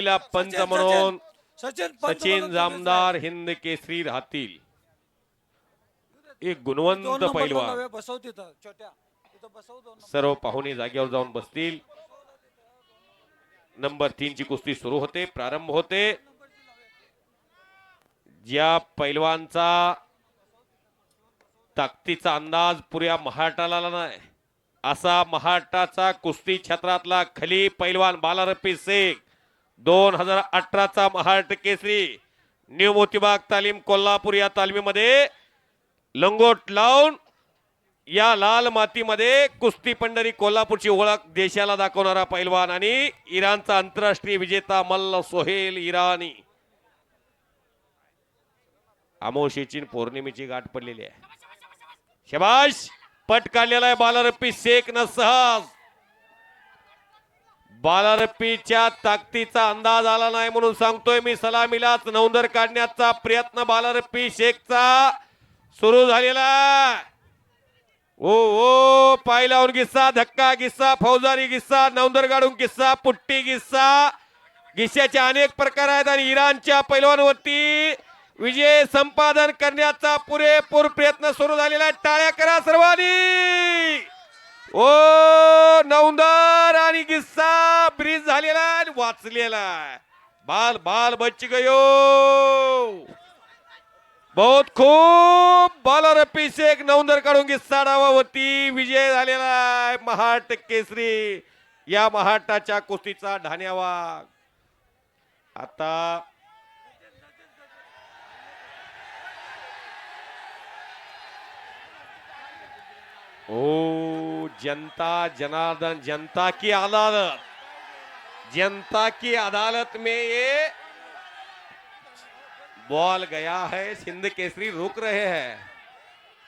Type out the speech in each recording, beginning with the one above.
पहिला पंच सचिन, म्हणून सचिन सचिन जामदार हिंद केसरी राहतील. एक गुणवंत पैलवान. नंबर. सर्व पाहुणे जागेवर जाऊन बसतील. नंबर तीन ची कुस्ती सुरू होते प्रारंभ होते. ज्या पैलवानचा ताकदीचा अंदाज पुऱ्या महाटाला नाही असा महाटाचा कुस्ती क्षेत्रातला खली पैलवान बालारप्पी शेख. दोन हजार अठराचा महाराष्ट्र केसरी. न्यू मोतीबाग तालीम कोल्हापूर या तालमीमध्ये लंगोट लावून या लाल मातीमध्ये कुस्ती पंढरी कोल्हापूरची ओळख देशाला दाखवणारा पैलवान आणि इराणचा आंतरराष्ट्रीय विजेता मल्ल सोहेल इराणी. अमोशेची पौर्णिमेची गाठ पडलेली आहे. शबाश पट काढलेला आहे बालारप्पी शेख न सहज बालारप्पीच्या ताकदीचा अंदाज आला नाही म्हणून सांगतोय मी. सलामीलाच नौंदर काढण्याचा प्रयत्न बालारप्पी शेखचा सुरू झालेला ओ ओ पायलावून किस्सा धक्का किस्सा फौजारी किस्सा नौंदर काढून किस्सा पुट्टी किस्सा गिस्साचे अनेक प्रकार आहेत आणि इराणच्या पैलवानवरती विजय संपादन करण्याचा पुरेपूर प्रयत्न सुरू झालेला आहे. टाळ्या करा सर्वांनी! ओ नौंदर आणि किस्सा ब्रिज झालेला आहे आणि वाचलेला आहे. बाल बाल बच्ची गयो बहुत खूप बॉलर अभिषेक नौंदर काढून किस्सा डावावरती विजय झालेला आहे. महाट केसरी या महाटाच्या कुस्तीचा ढाण्यावाग. आता ओ, जनता, जनार्दन, जनता की अदालत। जनता की अदालत में ये बॉल गया है, सिंध केसरी रुक रहे हैं।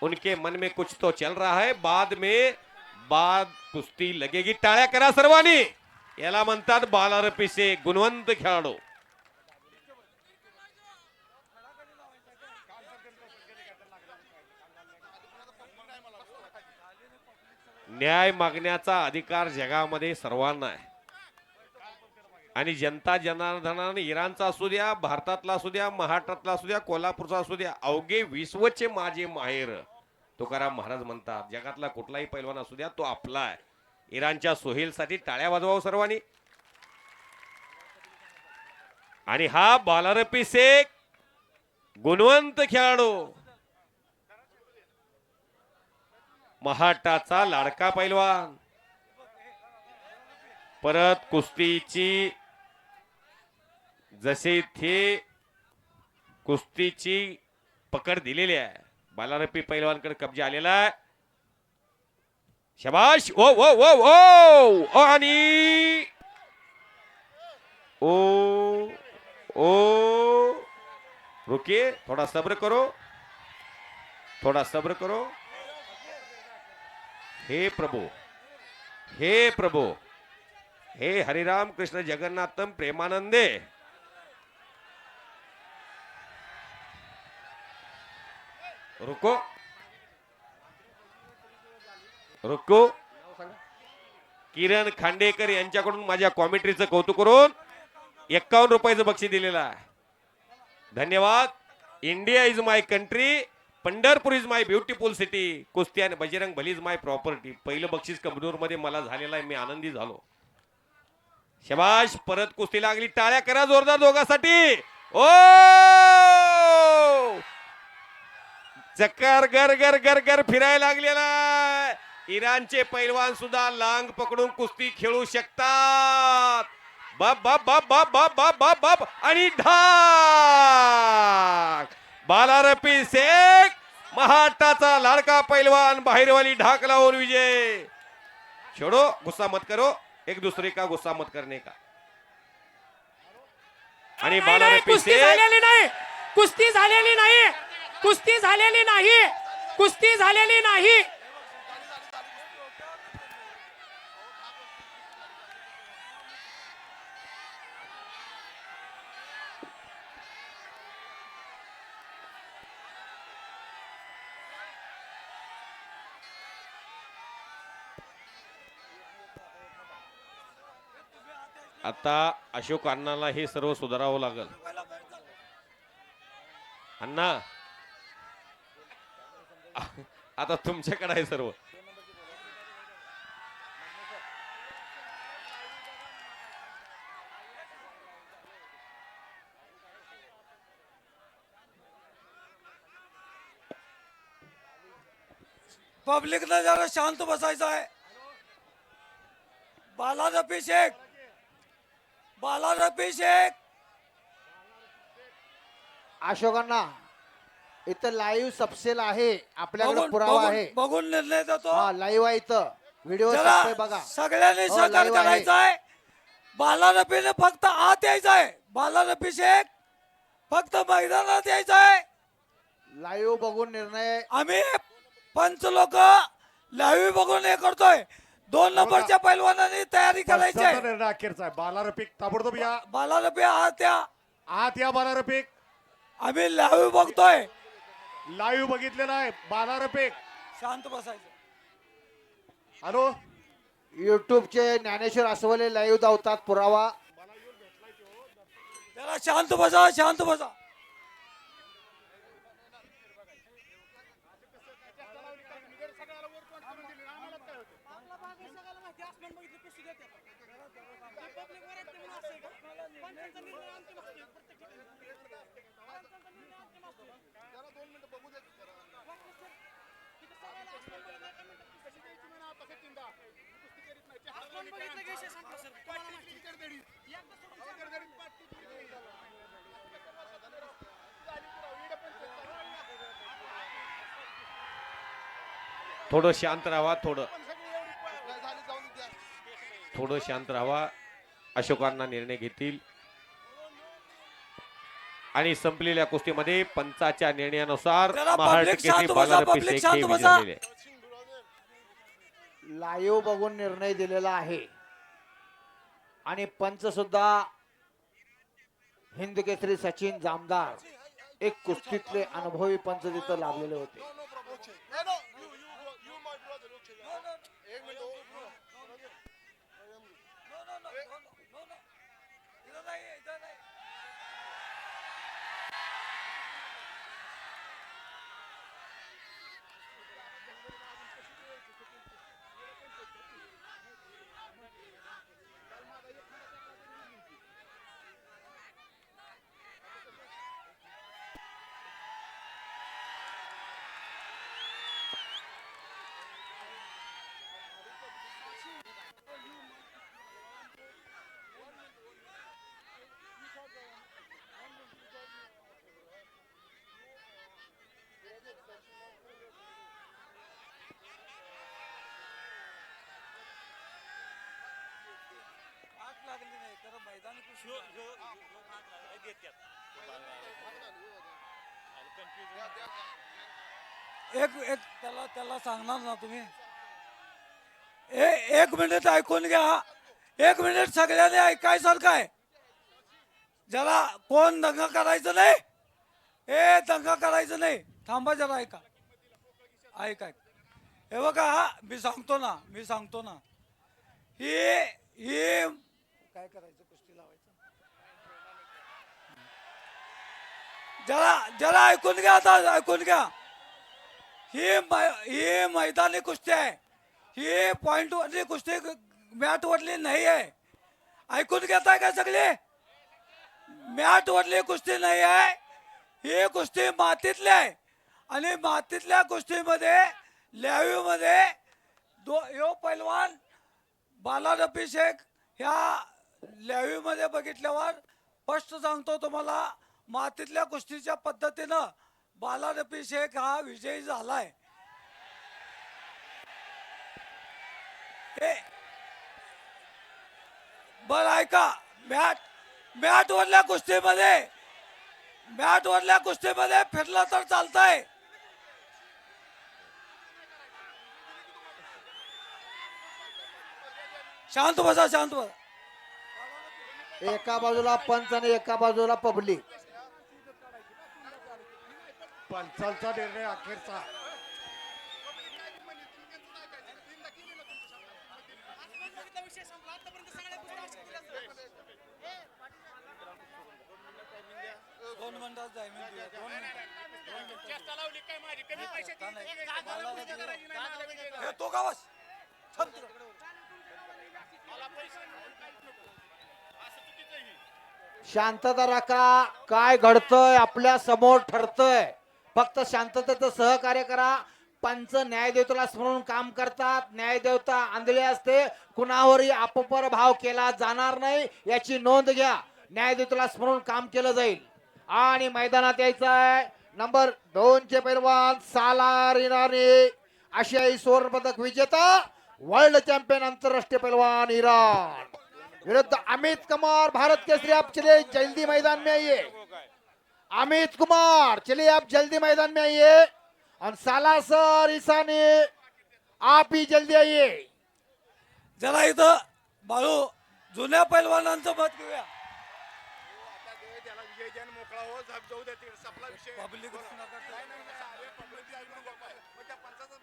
उनके मन में कुछ तो चल रहा है, बाद में, बाद कुस्ती लगेगी। टाळ्या करा सरवानी सर्वांनी। याला म्हणतात बालारपीसे गुणवंत खेळाडू। न्याय मागण्याचा अधिकार जगामध्ये सर्वांना आहे. आणि जनता जनार्दनाने इराणचा असू द्या भारतातला असू द्या महाराष्ट्रातला असू द्या कोल्हापूरचा असू द्या अवघे विश्वचे माझे माहेर. तुकाराम महाराज म्हणतात जगातला कुठलाही पैलवान असू द्या तो आपला आहे. इराणच्या सोहेलसाठी टाळ्या वाजवावं सर्वांनी. आणि हा बालारपी शेख गुणवंत खेळाडू. महाटाचा लाडका पैलवान. परत कुस्तीची जसे थे कुस्तीची पकड दिलेली आहे. बालारपी पैलवानकडे कब्जा आलेला आहे. शबाश! ओ ओ ओ! ओ आणि ओ ओ! रुके थोड़ा सब्र करो. थोड़ा सब्र करो. हे प्रभू हे प्रभू हे हरिराम कृष्ण जगन्नाथम प्रेमानंदे. रुको. रुको. किरण खांडेकर यांच्याकडून माझ्या कॉमेंट्रीचं कौतुक करून एक्कावन्न रुपयाचं बक्षीस दिलेलं आहे. धन्यवाद. India is my country Pandharpur is my beautiful city कुस्ती आणि बजरंग भली इज माय प्रॉपर्टी पहिलं बक्षीस कमजोरमध्ये मला झालेलं आहे. मी आनंदी झालो. शबाश परत कुस्ती लागली. टाळ्या करा जोरदार दोघांसाठी. ओ! चक्कर गर गर गर गर फिरायला लागलेला इराणचे पैलवान सुद्धा लांग पकडून कुस्ती खेळू शकतात. बाप बाप बाप बाप बाप बाप बाप बाप. आणि ढाक! बालारपी शेख महाटाचा लाडका पैलवान बाहेरवाली ढाक लावून विजय. छोड़ो गुस्सा मत करो. एक दूसरे का गुस्सा मत करने का? आणि कुस्ती झालेली नाही. कुस्ती झालेली नाही. कुस्ती झालेली नाही. कुस्ती झालेली नाही. आता अशोक अण्णाला हे सर्व सुधारावं लागल. अण्णा. आता तुमच्याकडे आहे सर्व. पब्लिकला जरा शांत बसायचं आहे. बाला अभिषेक. शेख बाला रफी शेख अशोकांना इथं लाईव्ह सबसेल आहे. आपल्याकडे बघून पुरावा आहे. बघून- निर्णय देतो. हा लाईव्ह आहे इथं. व्हिडिओ बघा. सगळ्यांनी हो, सहकार live आहे. करायचं आहे फक्त आत यायचं आहे बाला रफी शेख फक्त मैदानात यायचं आहे लाईव्ह बघून निर्णय. आम्ही पंच लोक लाईव्ह बघून हे करतोय. दोन नंबरच्या पैलवानांनी तयारी करायची आहे. निर्णय अखेरचा आहे. बाला रफिक ताबडतोब या. बाला रफी आत या. आत या बाला रफिक आम्ही लाईव्ह बघतोय. लाईव्ह बघितलेला आहे बाला रफिक शांत बसायचं. हॅलो? युट्यूबचे ज्ञानेश्वर असवले लाईव्ह धावतात पुरावा. जरा शांत बसा शांत बसा. थोडं शांत राहा थोडं. थोडं शांत राहा. अशोकांना निर्णय घेतील. आणि संपलेल्या कुस्तीमध्ये पंचाच्या निर्णयानुसार. लाईव्ह बघून निर्णय दिलेला आहे. आणि पंच सुद्धा हिंद केसरी सचिन जामदार एक कुस्तीतले अनुभवी पंच तिथं लाभलेले होते. ഇതാ ഇതാ लागली नाही तर मैदानी एक एक त्याला त्याला सांगणार ना तुम्ही? ए एक मिनिट ऐकून घ्या. एक मिनिट सगळ्यांनी ऐकायसारखं आहे. जरा कोण दंगा करायचं नाही. ए दंगा करायचं नाही. थांबा जरा ऐका. ऐक ऐक. हे बघा मी सांगतो ना मी सांगतो ना. ही ही काय करायचं? कुस्ती लावायचं. जरा जरा ऐकून घ्या आता ऐकून घ्या. ही मै- ही मैदानी कुस्ती आहे. ही पॉइंट वरली कुस्ती मॅट वरली नाही आहे ऐकून घेताय का सगळे? मॅट वरली कुस्ती नाही आहे ही कुस्ती मातीतली आहे. आणि मातीतल्या कुस्तीमध्ये लॅव्यूमध्ये दो यो पैलवान बाला शेख ह्या लॅव्हीमध्ये मध्ये बघितल्यावर स्पष्ट सांगतो तुम्हाला मातीतल्या कुस्तीच्या पद्धतीनं बाला रफी शेख हा विजयी झालाय. बर ऐका मॅट मॅट वरल्या कुस्तीमध्ये मॅट वरल्या कुस्तीमध्ये फिरलं तर चालतंय. शांत बसा शांत बसा. एका बाजूला पंच आणि एका बाजूला पब्लिक पंचालचा निर्णय अखेरचा तो गावस शांतता राखा. काय घडतंय आपल्यासमोर ठरतंय. फक्त शांततेचं सहकार्य करा. पंच न्यायदेवतेला स्मरून काम करतात. न्यायदेवता आंधळी असते. कुणावरही अपपर भाव केला जाणार नाही याची नोंद घ्या. न्यायदेवतेला स्मरून काम केलं जाईल. आणि मैदानात यायचं आहे नंबर दोन चे पैलवान सालार इराणी आशियाई सुवर्ण पदक विजेता वर्ल्ड चॅम्पियन आंतरराष्ट्रीय पैलवान इराण. विरुद्ध अमित कुमार भारत केसरी आप चले जल्दी मैदान में आइए। अमित कुमार चलिए आप जल्दी मैदान में आइए। और सालासर ईसानी आप ही जल्दी आइए। जरा इथं बाळू जुन्या पैलवानांचं मत घेऊया पब्लिक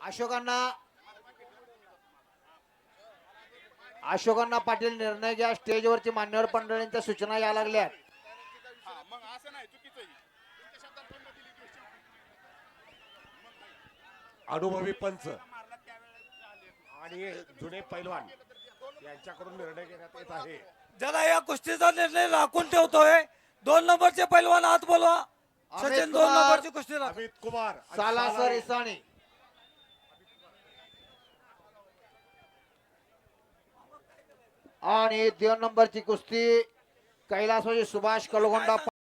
अशोकांना अशोकांना पाटील निर्णय घ्या. स्टेजवरची मान्यवर मंडळींच्या सूचना या लागल्यात अनुभवी पंच. आणि जुने पैलवान यांच्याकडून निर्णय घेण्यात येत आहे. जरा या कुस्तीचा निर्णय राखून ठेवतोय दोन नंबरचे पैलवान हात बोलवा. सचिन दोन कुमार. नंबरची कुस्ती अमित कुमार सालासर इसाणी. आणि दोन नंबरची कुस्ती कैलासवाजी सुभाष कलगोंडा